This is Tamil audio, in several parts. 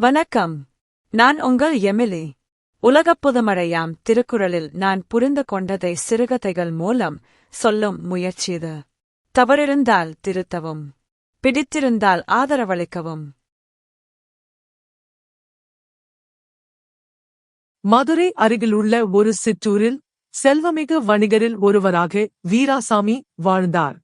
வணக்கம். நான் உங்கள் எமிலி. உலகப் புதுமழையாம் திருக்குறளில் நான் புரிந்து கொண்டதை சிறுகதைகள் மூலம் சொல்லும் முயற்சிது தவறிருந்தால் திருத்தவும். பிடித்திருந்தால் ஆதரவளிக்கவும். மதுரை அருகிலுள்ள ஒரு சிற்றூரில் செல்வமிகு வணிகரில் ஒருவராக வீராசாமி வாழ்ந்தார்.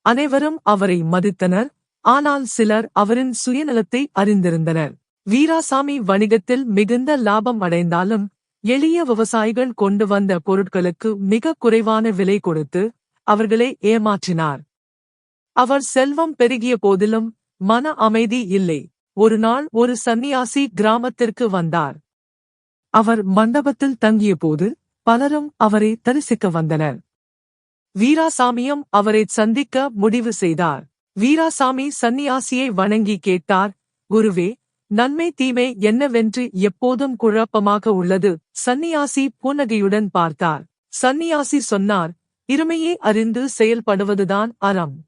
அனைவரும் அவரை மதித்தனர் ஆனால் சிலர் அவரின் சுயநலத்தை அறிந்திருந்தனர். வீராசாமி வணிகத்தில் மிகுந்த லாபம் அடைந்தாலும் எளிய விவசாயிகள் கொண்டு வந்த பொருட்களுக்கு மிக குறைவான விலை கொடுத்து அவர்களை ஏமாற்றினார். அவர் செல்வம் பெருகிய போதிலும் மன அமைதி இல்லை. ஒரு நாள் ஒரு சந்நியாசி கிராமத்திற்கு வந்தார். அவர் மண்டபத்தில் தங்கியபோது பலரும் அவரை தரிசிக்க வந்தனர். வீராசாமியும் அவரை சந்திக்க முடிவு செய்தார். வீராசாமி சந்நியாசியை வணங்கி கேட்டார் குருவே நன்மை தீமை என்னவென்று எப்போதும் குழப்பமாக உள்ளது. சந்நியாசி புன்னகையுடன் பார்த்தார். சந்நியாசி சொன்னார் இருமையை அறிந்து செயல்படுவதுதான் அறம்.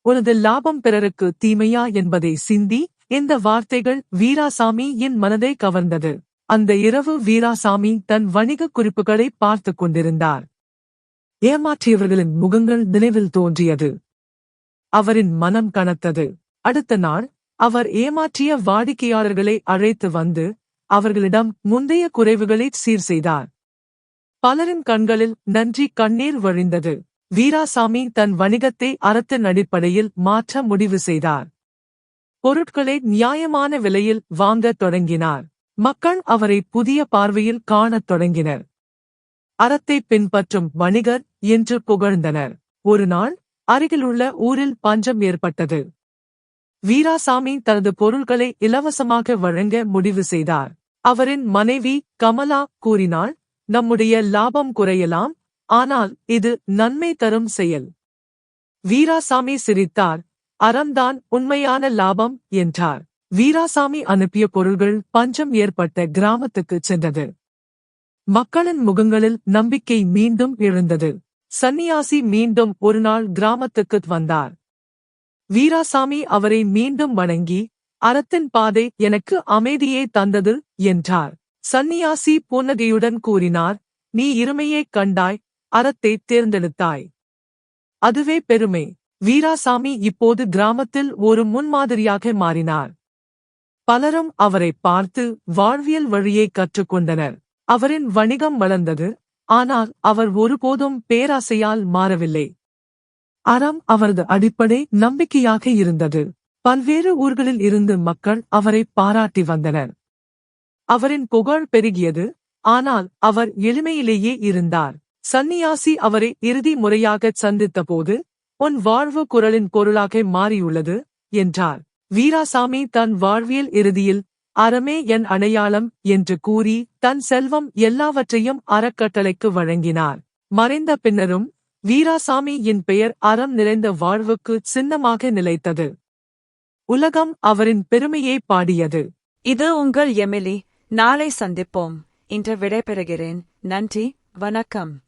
உனது லாபம் பிறருக்கு தீமையா என்பதை சிந்தி இந்த வார்த்தைகள் வீராசாமி என் மனதை கவர்ந்தது. அந்த இரவு வீராசாமி தன் வணிக குறிப்புகளை பார்த்துக் கொண்டிருந்தார். ஏமாற்றியவர்களின் முகங்கள் நினைவில் தோன்றியது. அவரின் மனம் கனத்தது. அடுத்த நாள் அவர் ஏமாற்றிய வாடிக்கையாளர்களை அழைத்து வந்து அவர்களிடம் முந்தைய குறைவுகளை சீர் செய்தார். பலரின் கண்களில் நன்றி கண்ணீர் வழிந்தது. வீராசாமி தன் வணிகத்தை அறத்தின் அடிப்படையில் மாற்ற முடிவு செய்தார். பொருட்களை நியாயமான விலையில் வாங்கத் தொடங்கினார். மக்கள் அவரை புதிய பார்வையில் காணத் தொடங்கினர். அறத்தை பின்பற்றும் வணிகர் என்று புகழ்ந்தனர். ஒரு நாள் அருகிலுள்ள ஊரில் பஞ்சம் ஏற்பட்டது. வீராசாமி தனது பொருள்களை இலவசமாக வழங்க முடிவு செய்தார். அவரின் மனைவி கமலா கூறினாள் நம்முடைய லாபம் குறையலாம் ஆனால் இது நன்மை தரும் செயல். வீராசாமி சிரித்தார் அறம்தான் உண்மையான லாபம் என்றார். வீராசாமி அனுப்பிய பொருள்கள் பஞ்சம் ஏற்பட்ட கிராமத்துக்குச் சென்றது. மக்களின் முகங்களில் நம்பிக்கை மீண்டும் எழுந்தது. சந்நியாசி மீண்டும் ஒருநாள் கிராமத்துக்கு வந்தார். வீராசாமி அவரை மீண்டும் வணங்கி அறத்தின் பாதை எனக்கு அமைதியே தந்தது என்றார். சந்நியாசி புன்னகையுடன் கூறினார் நீ இருமையைக் கண்டாய் அறத்தை தேர்ந்தெடுத்தாய். அதுவே பெருமை. வீராசாமி இப்போது கிராமத்தில் ஒரு முன்மாதிரியாக மாறினார். பலரும் அவரை பார்த்து வாழ்வியல் வழியை கற்றுக்கொண்டனர். அவரின் வணிகம் வளர்ந்தது. ஆனால் அவர் ஒருபோதும் பேராசையால் மாறவில்லை. அறம் அவரது அடிப்படை நம்பிக்கையாக இருந்தது. பல்வேறு ஊர்களில் இருந்து மக்கள் அவரை பாராட்டி வந்தனர். அவரின் புகழ் பெருகியது. ஆனால் அவர் எளிமையிலேயே இருந்தார். சந்நியாசி அவரை இறுதி முறையாகச் சந்தித்தபோது உன் வாழ்வு குரலின் பொருளாக மாறியுள்ளது என்றார். வீராசாமி தன் வாழ்வியல் இறுதியில் அறமே என் அடையாளம் என்று கூறி தன் செல்வம் எல்லாவற்றையும் அறக்கட்டளைக்கு வழங்கினார். மறைந்த பின்னரும் வீராசாமி என் பெயர் அறம் நிறைந்த வாழ்வுக்கு சின்னமாக நிலைத்தது. உலகம் அவரின் பெருமையை பாடியது. இது உங்கள் எமிலி. நாளை சந்திப்போம். இன்று விடைபெறுகிறேன். நன்றி. வணக்கம்.